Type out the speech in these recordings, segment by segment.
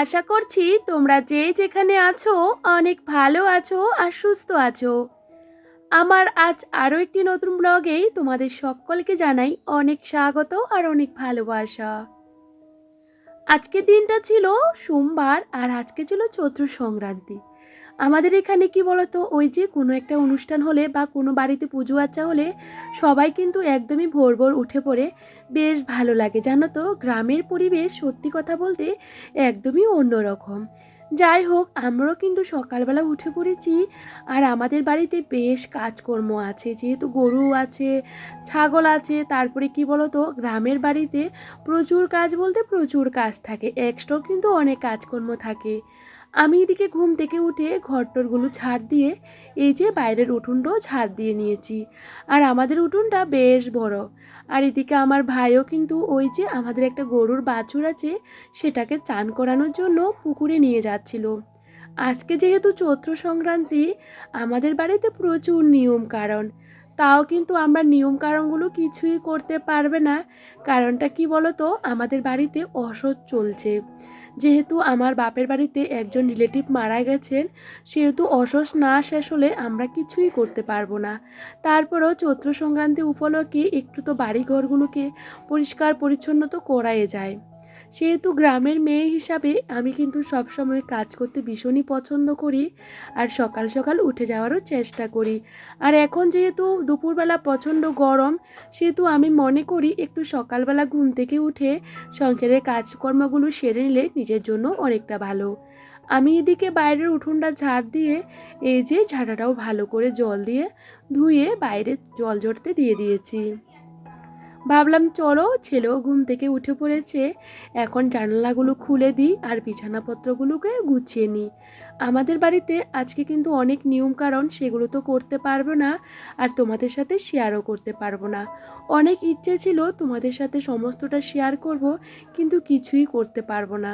আশা করছি তোমরা যে যেখানে আছো অনেক ভালো আছো আর সুস্থ আছো। আমার আজ আরও একটি নতুন ব্লগে তোমাদের সকলকে জানাই অনেক স্বাগত আর অনেক ভালোবাসা। আজকের দিনটা ছিল সোমবার আর আজকে ছিল চৈত্র সংক্রান্তি। আমাদের এখানে কি বলতো, ওই যে কোনো একটা অনুষ্ঠান হলে বা কোনো বাড়িতে পুজো আচ্চা হলে সবাই কিন্তু একদমই ভোর ভোর উঠে পড়ে। বেশ ভালো লাগে, জানো তো? গ্রামের পরিবেশ সত্যি কথা বলতে একদমই অন্যরকম। যাই হোক, আমরাও কিন্তু সকালবেলা উঠে পড়েছি আর আমাদের বাড়িতে বেশ কাজকর্ম আছে। যেহেতু গরু আছে, ছাগল আছে, তারপরে কি বলতো, গ্রামের বাড়িতে প্রচুর কাজ বলতে প্রচুর কাজ থাকে এক্সট্রাও কিন্তু অনেক কাজকর্ম থাকে। আমি এদিকে ঘুম থেকে উঠে ঘরটরগুলো ঝাড় দিয়ে এই যে বাইরের উঠোনটাও ঝাড় দিয়ে নিয়েছি। আর আমাদের উঠোনটা বেশ বড়। আর এদিকে আমার ভাইও কিন্তু ওই যে আমাদের একটা গরুর বাছুর আছে, সেটাকে চান করানোর জন্য পুকুরে নিয়ে যাচ্ছিল। আজকে যেহেতু চৈত্র সংক্রান্তি, আমাদের বাড়িতে প্রচুর নিয়ম কারণ তাও কিন্তু আমরা নিয়ম কারণগুলো কিছুই করতে পারবে না। কারণটা কি বলতো? আমাদের বাড়িতে অসৎ চলছে। যেহেতু আমার বাপের বাড়িতে একজন রিলেটিভ মারা গেছেন, সেহেতু অসস না শেষ হলে আমরা কিছুই করতে পারব না। তারপরেও চৈত্র সংক্রান্তি উপলক্ষে একটু তো বাড়িঘরগুলোকে পরিষ্কার পরিচ্ছন্ন তো করাই যায়। সেহেতু গ্রামের মেয়ে হিসাবে আমি কিন্তু সবসময় কাজ করতে ভীষণই পছন্দ করি আর সকাল সকাল উঠে যাওয়ারও চেষ্টা করি। আর এখন যেহেতু দুপুরবেলা প্রচণ্ড গরম, সেহেতু আমি মনে করি একটু সকালবেলা ঘুম থেকে উঠে সংসারের কাজকর্মগুলো সেরে নিলে নিজের জন্য অনেকটা ভালো। আমি এদিকে বাইরের উঠোনটা ঝাড় দিয়ে, এই যে ঝাড়াটাও ভালো করে জল দিয়ে ধুয়ে বাইরে জল ঝরতে দিয়ে দিয়েছি। ভাবলাম, চলো, ছেলেও ঘুম থেকে উঠে পড়েছে। এখন জানালাগুলো খুলে দিই আর বিছানাপত্রগুলোকে গুছিয়ে নিই। আমাদের বাড়িতে আজকে কিন্তু অনেক নিয়ম কারণ সেগুলো তো করতে পারব না আর তোমাদের সাথে শেয়ারও করতে পারব না। অনেক ইচ্ছে ছিল তোমাদের সাথে সমস্তটা শেয়ার করব, কিন্তু কিছুই করতে পারব না।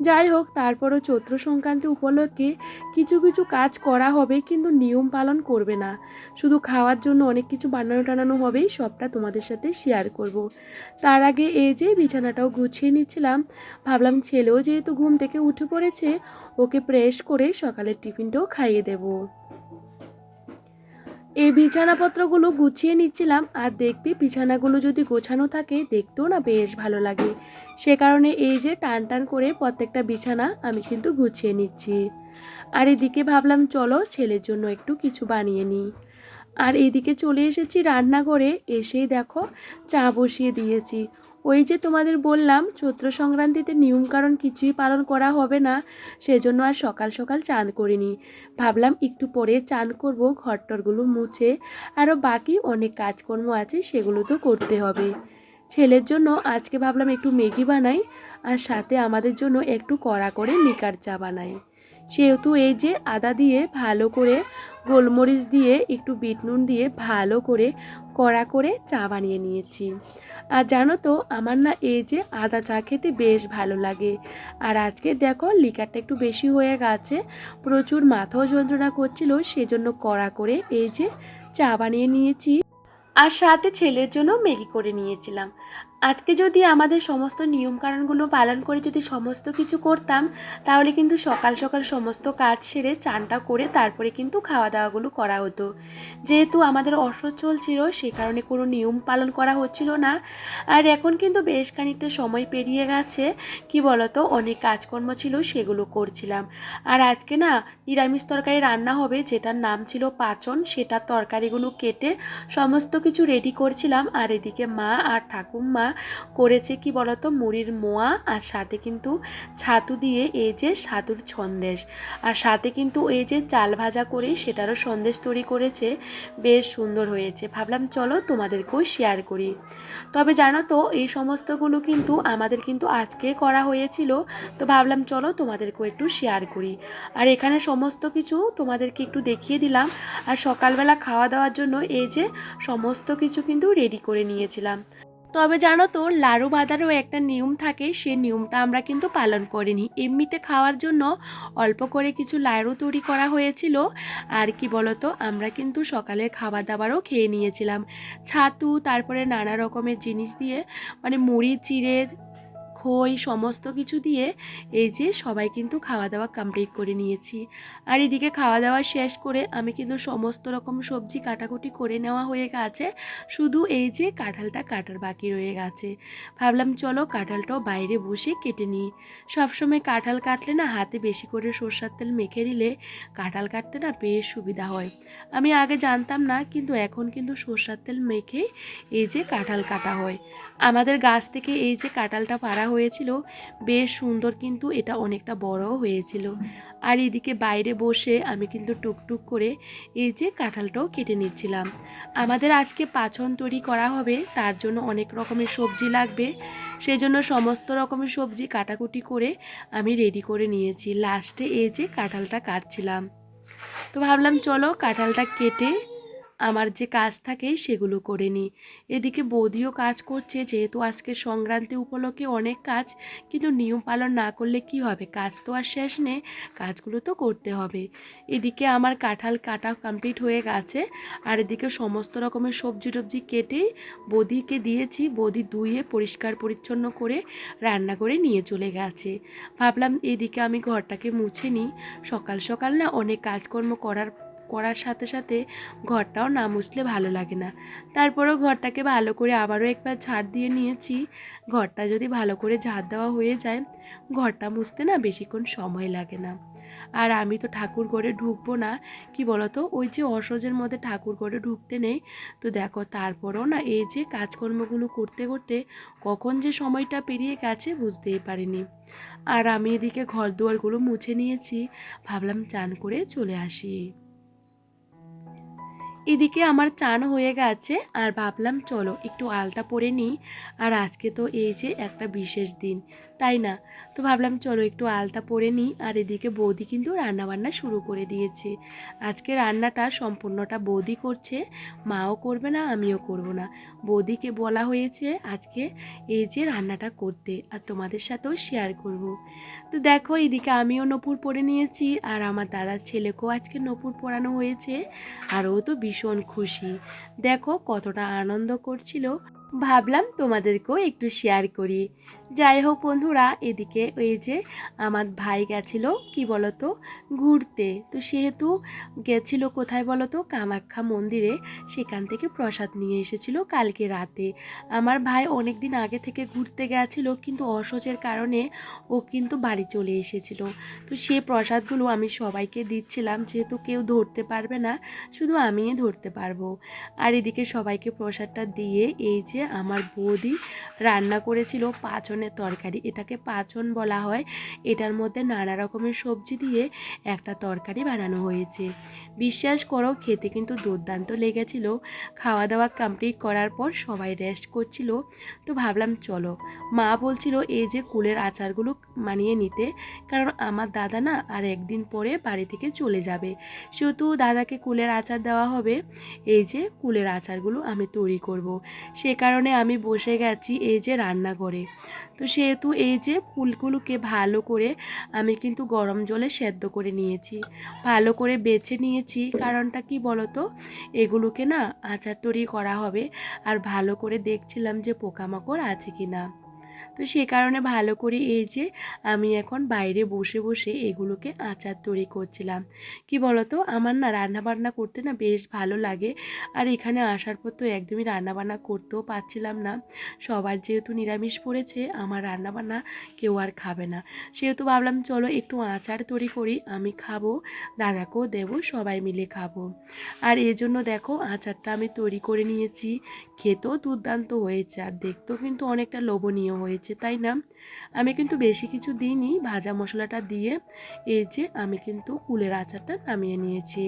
যাই হোক, তারপরও চৈত্র সংক্রান্তি উপলক্ষে কিছু কিছু কাজ করা হবে, কিন্তু নিয়ম পালন করবে না। শুধু খাওয়ার জন্য অনেক কিছু বানানো টানানো হবেই সবটা তোমাদের সাথে শেয়ার করব। তার আগে এই যে বিছানাটাও গুছিয়ে নিচ্ছিলাম, ভাবলাম ছেলেও যেহেতু ঘুম থেকে উঠে পড়েছে, ওকে প্রেস করে সকালের টিফিনটাও খাইয়ে দেবো। এই বিছানাপত্রগুলো গুছিয়ে নিচ্ছিলাম আর দেখবি বিছানাগুলো যদি গোছানো থাকে দেখতেও না বেশ ভালো লাগে। সে কারণে এই যে টান টান করে প্রত্যেকটা বিছানা আমি কিন্তু গুছিয়ে নিচ্ছি। আর এদিকে ভাবলাম চলো ছেলের জন্য একটু কিছু বানিয়ে নিই। আর এদিকে চলে এসেছি রান্নাঘরে, এসেই দেখো চা বসিয়ে দিয়েছি। ওই যে তোমাদের বললাম, চৈত্র সংক্রান্তিতে নিয়মকানুন কিছুই পালন করা হবে না, সেজন্য আর সকাল সকাল চান করিনি। ভাবলাম একটু পরে চান করব, ঘরটরগুলো মুছে আরও বাকি অনেক কাজকর্ম আছে, সেগুলো তো করতে হবে। ছেলের জন্য আজকে ভাবলাম একটু ম্যাগি বানাই, আর সাথে আমাদের জন্য একটু কড়া করে নিকার চা বানাই। সেহেতু এই যে আদা দিয়ে ভালো করে গোলমরিচ দিয়ে, একটু বিট নুন দিয়ে ভালো করে কড়া করে চা বানিয়ে নিয়েছি। আর জানো তো, আমার না এই যে আদা চা খেতে বেশ ভালো লাগে। আর আজকে দেখো, লিকারটা একটু বেশি হয়ে গেছে, প্রচুর মাথাও যন্ত্রণা করছিল, সেজন্য কড়া করে এই যে চা বানিয়ে নিয়েছি। আর সাথে ছেলের জন্য ম্যাগি করে নিয়েছিলাম। আজকে যদি আমাদের সমস্ত নিয়মকানুনগুলো পালন করে যদি সমস্ত কিছু করতাম, তাহলে কিন্তু সকাল সকাল সমস্ত কাজ সেরে চানটা করে তারপরে কিন্তু খাওয়া দাওয়াগুলো করা হতো। যেহেতু আমাদের অসহ্য চলছিল সে কারণে কোনো নিয়ম পালন করা হচ্ছিল না। আর এখন কিন্তু বেশ খানিকটা সময় পেরিয়ে গেছে, কি বলতো, অনেক কাজকর্ম ছিল, সেগুলো করছিলাম। আর আজকে না, নিরামিষ তরকারি রান্না হবে, যেটার নাম ছিল পাচন, সেটা তরকারিগুলো কেটে সমস্ত কিছু রেডি করছিলাম। আর এদিকে মা আর ঠাকুমা করেছে কি বলতো? মুড়ির মোয়া আর সাথে কিন্তু ছাতু দিয়ে এই যে সাতুর সন্দেশ। আর সাথে কিন্তু এই যে চাল ভাজা করে সেটারও সন্দেশ তৈরি করেছে। বেশ সুন্দর হয়েছে। ভাবলাম চলো তোমাদেরকেও শেয়ার করি। তবে জানো তো, এই সমস্তগুলো কিন্তু আমাদের কিন্তু আজকে করা হয়েছিল। তো ভাবলাম চলো তোমাদেরকেও একটু শেয়ার করি। আর এখানে সমস্ত কিছু তোমাদেরকে একটু দেখিয়ে দিলাম। আর সকালবেলা খাওয়া দাওয়ার জন্য এই যে সমস্ত কিছু কিন্তু রেডি করে নিয়েছিলাম। তবে জানো তো, লাড়ু বাঁধারও একটা নিয়ম থাকে, সে নিয়মটা আমরা কিন্তু পালন করিনি। এমনিতে খাওয়ার জন্য অল্প করে কিছু লাড়ু তৈরি করা হয়েছিল, আর কি বলতো, আমরা কিন্তু সকালে খাবার দাবারও খেয়ে নিয়েছিলাম। ছাতু, তারপরে নানা রকমের জিনিস দিয়ে মানে মুড়ি, চিড়ের খই, সমস্ত কিছু দিয়ে এই যে সবাই কিন্তু খাওয়া দাওয়া কমপ্লিট করে নিয়েছি। আর এদিকে খাওয়া দাওয়া শেষ করে আমি কিন্তু সমস্ত রকম সবজি কাটাকুটি করে নেওয়া হয়ে গেছে। শুধু এই যে কাঁঠালটা কাটার বাকি রয়ে গেছে। ভাবলাম চলো কাঁঠালটাও বাইরে বসে কেটে নিই। সবসময় কাঁঠাল কাটলে না হাতে বেশি করে সর্ষার তেল মেখে নিলে কাঁঠাল কাটতে না বেশ সুবিধা হয়। আমি আগে জানতাম না, কিন্তু এখন কিন্তু সর্ষার তেল মেখে এই যে কাঁঠাল কাটা হয়। আমাদের গাছ থেকে এই যে কাঁঠালটা পাড়া হয়েছিল, বেশ সুন্দর কিন্তু এটা অনেকটা বড়ও হয়েছিল। আর এদিকে বাইরে বসে আমি কিন্তু টুকটুক করে এই যে কাঁঠালটাও কেটে নিচ্ছিলাম। আমাদের আজকে পাচন তৈরি করা হবে, তার জন্য অনেক রকমের সবজি লাগবে। সেই জন্য সমস্ত রকমের সবজি কাটাকুটি করে আমি রেডি করে নিয়েছি। লাস্টে এই যে কাঁঠালটা কাটছিলাম। তো ভাবলাম, চলো কাঁঠালটা কেটে আমার যে কাজ থাকে সেগুলো করে নিই। এদিকে বৌদিও কাজ করছে, যেহেতু আজকে সংক্রান্তি উপলক্ষে অনেক কাজ, কিন্তু নিয়ম পালন না করলে কি হবে? কাজ তো আর শেষ নেই, কাজগুলো তো করতে হবে। এদিকে আমার কাঁঠাল কাটা কমপ্লিট হয়ে গেছে, আর এদিকে সমস্ত রকমের সবজি টবজি কেটে বৌদিকে দিয়েছি। বৌদি ধুয়ে পরিষ্কার পরিচ্ছন্ন করে রান্না করে নিয়ে চলে গেছে। ভাবলাম এদিকে আমি ঘরটাকে মুছে নিই। সকাল সকাল না অনেক কাজকর্ম করার করার সাথে সাথে ঘরটাও না মুছলে ভালো লাগে না। তারপরেও ঘরটাকে ভালো করে আবারও একবার ঝাড় দিয়ে নিয়েছি। ঘরটা যদি ভালো করে ঝাড় দেওয়া হয়ে যায়, ঘরটা মুছতে না বেশিক্ষণ সময় লাগে না। আর আমি তো ঠাকুর ঘরে ঢুকবো না, কি বলতো? ওই যে অসহজের মধ্যে ঠাকুর ঘরে ঢুকতে নেই। তো দেখো, তারপরও না এই যে কাজকর্মগুলো করতে করতে কখন যে সময়টা পেরিয়ে গেছে বুঝতেই পারিনি। আর আমি এদিকে ঘর দুয়ারগুলো মুছে নিয়েছি। ভাবলাম চান করে চলে আসি। এদিকে আমার চান হয়ে গেছে, আর ভাবলাম চলো একটু আলতা পরে নিই। আর আজকে তো এই যে একটা বিশেষ দিন। তাই না? তো ভাবলাম চলো একটু আলতা পরে নিই। আর এদিকে বৌদি কিন্তু রান্নাবান্না শুরু করে দিয়েছে। আজকে রান্নাটা সম্পূর্ণটা বৌদি করছে। মাও করবে না, আমিও করব না। বৌদিকে বলা হয়েছে আজকে এই যে রান্নাটা করতে। আর তোমাদের সাথেও শেয়ার করব। তো দেখো এদিকে আমিও নপুর পরে নিয়েছি। আর আমার দাদার ছেলেকেও আজকে নপুর পরানো হয়েছে। আর ও তো ভীষণ খুশি। দেখো কতটা আনন্দ করছিল। ভাবলাম তোমাদেরকেও একটু শেয়ার করি। যাই হোক বন্ধুরা, এদিকে ওই যে আমার ভাই গেছিল, কি বলতো, ঘুরতে। তো সেহেতু গেছিল কোথায় বলতো, কামাখ্যা মন্দিরে। সেখান থেকে প্রসাদ নিয়ে এসেছিল কালকে রাতে। আমার ভাই অনেক দিন আগে থেকে ঘুরতে গেছিল, কিন্তু অসচের কারণে ও কিন্তু বাড়ি চলে এসেছিল। তো সে প্রসাদগুলো আমি সবাইকে দিচ্ছিলাম, যেহেতু কেউ ধরতে পারবে না, শুধু আমিই ধরতে পারব। আর এদিকে সবাইকে প্রসাদটা দিয়ে এই যে আমার বৌদি রান্না করেছিল পাচনের তরকারি। এটাকে পাচন বলা হয়। এটার মধ্যে নানা রকমের সবজি দিয়ে একটা তরকারি বানানো হয়েছে। বিশ্বাস করো, খেতে কিন্তু দুর্দান্ত লেগেছিল। খাওয়া দাওয়া কমপ্লিট করার পর সবাই রেস্ট করছিল। তো ভাবলাম, চলো। মা বলছিল, এই যে কুলের আচারগুলো মানিয়ে নিতে। কারণ আমার দাদা না আর একদিন পরে বাড়ি থেকে চলে যাবে। সেহেতু দাদাকে কুলের আচার দেওয়া হবে। এই যে কুলের আচারগুলো আমি তৈরি করব। সে কারণে আমি বসে গেছি এই যে রান্না করে। তো সেহেতু এই যে ফুলগুলোকে ভালো করে আমি কিন্তু গরম জলে সেদ্ধ করে নিয়েছি। ভালো করে বেছে নিয়েছি, কারণটা কি বলতো? এগুলোকে না আচার তৈরি করা হবে। আর ভালো করে দেখছিলাম যে পোকামাকড় আছে কি না তো সে কারণে ভালো করে এই যে আমি এখন বাইরে বসে বসে এগুলোকে আচার তৈরি করছিলাম। কি বলতো? আমার না রান্না বান্না করতে না বেশ ভালো লাগে। আর এখানে আসার পর তো একদমই রান্নাবান্না করতেও পারছিলাম না। সবার যেহেতু নিরামিষ পড়েছে, আমার রান্নাবান্না কেউ আর খাবে না। সেহেতু ভাবলাম, চলো একটু আচার তৈরি করি, আমি খাব, দাদাকেও দেবো, সবাই মিলে খাব। আর এই জন্য দেখো, আচারটা আমি তৈরি করে নিয়েছি। খেতেও দুর্দান্ত হয়েছে, আর দেখতেও কিন্তু অনেকটা লোভনীয় হয়েছে, তাই না? আমি কিন্তু বেশি কিছু দিইনি। ভাজা মশলাটা দিয়ে এই যে আমি কিন্তু কুলের আচারটা নামিয়ে নিয়েছি।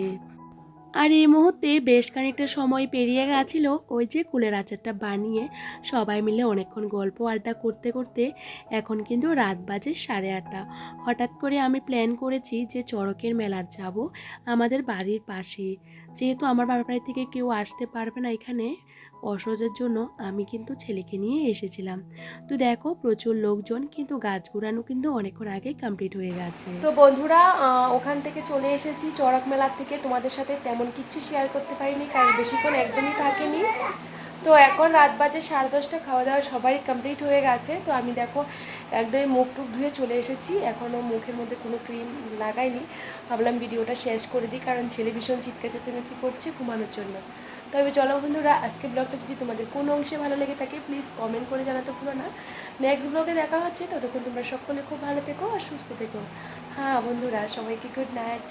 আর এই মুহূর্তে বেশ খানিকটা সময় পেরিয়ে গেছিল, ওই যে কুলের আচারটা বানিয়ে সবাই মিলে অনেকক্ষণ গল্প আড্ডা করতে করতে এখন কিন্তু রাত বাজে সাড়ে আটটা। হঠাৎ করে আমি প্ল্যান করেছি যে চড়কের মেলার যাব আমাদের বাড়ির পাশে যেহেতু আমার বাবার বাড়ি থেকে কেউ আসতে পারবে না এখানে অসহজের জন্য আমি কিন্তু ছেলেকে নিয়ে এসেছিলাম। তো দেখো, প্রচুর লোকজন কিন্তু গাছ ঘুরানো কিন্তু অনেকক্ষণ আগে কমপ্লিট হয়ে গেছে। তো বন্ধুরা ওখান থেকে চলে এসেছি চড়ক মেলার থেকে। তোমাদের সাথে তেমন কিছু শেয়ার করতে পারিনি, কারণ বেশিক্ষণ একদমই থাকেনি। তো এখন রাত বাজে সাড়ে দশটা খাওয়া দাওয়া সবারই কমপ্লিট হয়ে গেছে। তো আমি দেখো, একদমই মুখ টুক ধুয়ে চলে এসেছি। এখনও মুখের মধ্যে কোনো ক্রিম লাগাইনি। ভাবলাম ভিডিওটা শেষ করে দিই, কারণ ছেলে ভীষণ চিৎকার চেঁচামেচি করছে ঘুমানোর জন্য। তবে চলো বন্ধুরা আজকে ব্লগটা যদি তোমাদের কোনো অংশে ভালো লেগে থাকে প্লিজ কমেন্ট করে জানাতে ভুলো না। নেক্সট ব্লগে দেখা হচ্ছে, ততক্ষণ তোমরা সকলে খুব ভালো থেকো আর সুস্থ থেকো। হ্যাঁ বন্ধুরা, সবাইকে গুড নাইট